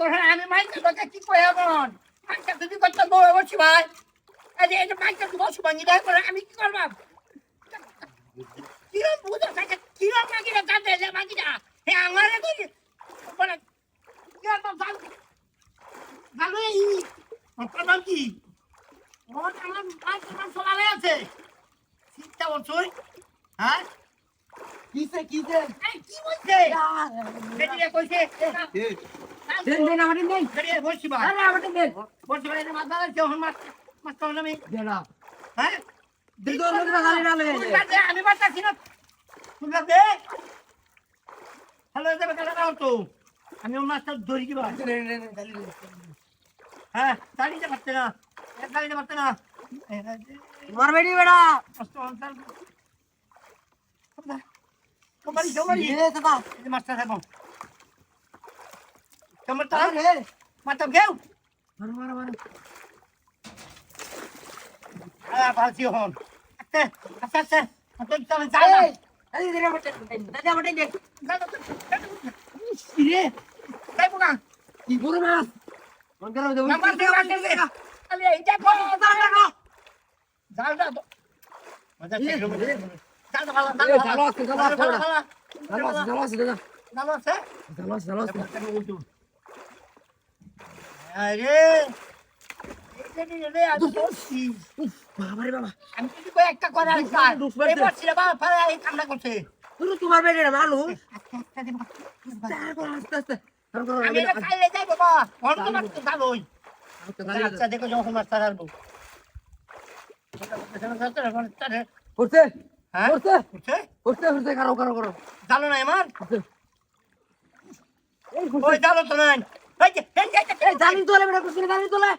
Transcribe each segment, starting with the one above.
করে আমি মাইকে তোকে কি কই এমন? মাইকে তুই করতে বউ বসি ভাই আরে যে মাইকে তুই বসি ভাঙি দেয় করে আমি কি করব কিরম বুঝো থাকে কিরম মাগি রে কাঁদে যে মাগি হে আমারে করি বলে তো ভালো এই ওর নাম কি? আমার নাম সবাই আছে। চিন্তা বলছুই হ্যাঁ? কিসে কিসে? এই কি বলছে বেটিয়ে কইছে দেন দেন আমাদের দেন বেটিয়ে বসি ভাই। আরে আমাদের দেন বলছি ভাই এটা মাছ দাঁড়াচ্ছে যখন মাছ মাছ তো আমি। দেনা হ্যাঁ? দিদো লোক গালি না লাগে তুই আমি বাঁচাচ্ছি না। তুই দে হ্যালো যাবে কাটা দাও তো। আমি ওর মাছটা ধরি কি ভাই? হ্যাঁ দাঁড়িয়ে পারছে না। দাঁড়িয়ে পারছে না। তোমার বেড়া। কষ্ট অন্তর কমারি কমারি এ দাদা এই মাছটা খাব কেমন তো আরে মাথা গেও মারো মারো মারো আয়া ফালছি হন আচ্ছা আচ্ছা আচ্ছা তো চলে যা না এই আরে দেন আমাদের দেন দাদা আমাদের দেন রে তাই পোকা কি বড় মাছ মন করো দেব নাম্বার দে নাম্বার দে আলে এই দেখো দাদা জালটা তো মজা ঠিক রে তোমার বেটি না মানুষ আস্তে আস্তে আচ্ছা দেখো যখন মাছ তাড়াবো করতে হ্যাঁ? করতে উঠছে? করতে করতে কারও কারও কারও। জানো না আমার? ওই জানো তো নাই। জানি তোলে বেটা কুসিনে জানি তোলে।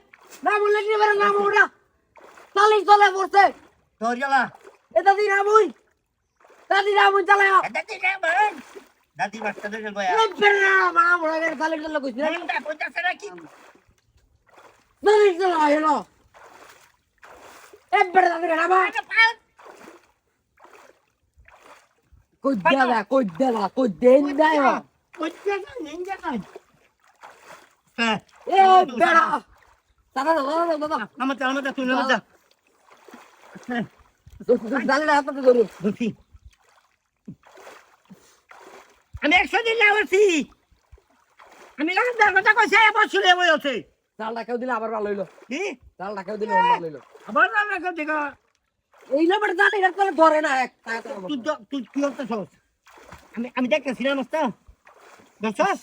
না বললে কি বেটা নাম ওটা চালি চলে পড়ছে। তোর জ্বালা। এ দাদি না দাদি না দাদি দাদি মা বড় চলে কইতাছে না কি? দাদি চলে হেলো এ দাদি না দাদা হাতে ধরো বুঝি আমি একশো দিন আমি লাগান দেওয়ার কথা কইছে এবার শুনে বই আছে। দিলে আবার ভালো হইল। কি? চালটা কেউ দিলে ভালো হইল। আবার এই না বেটা দাদি এটা করে ধরে না এক তুই তুই কি করতেছ আমি আমি দেখতেছি না মাস্টার। দেখছস?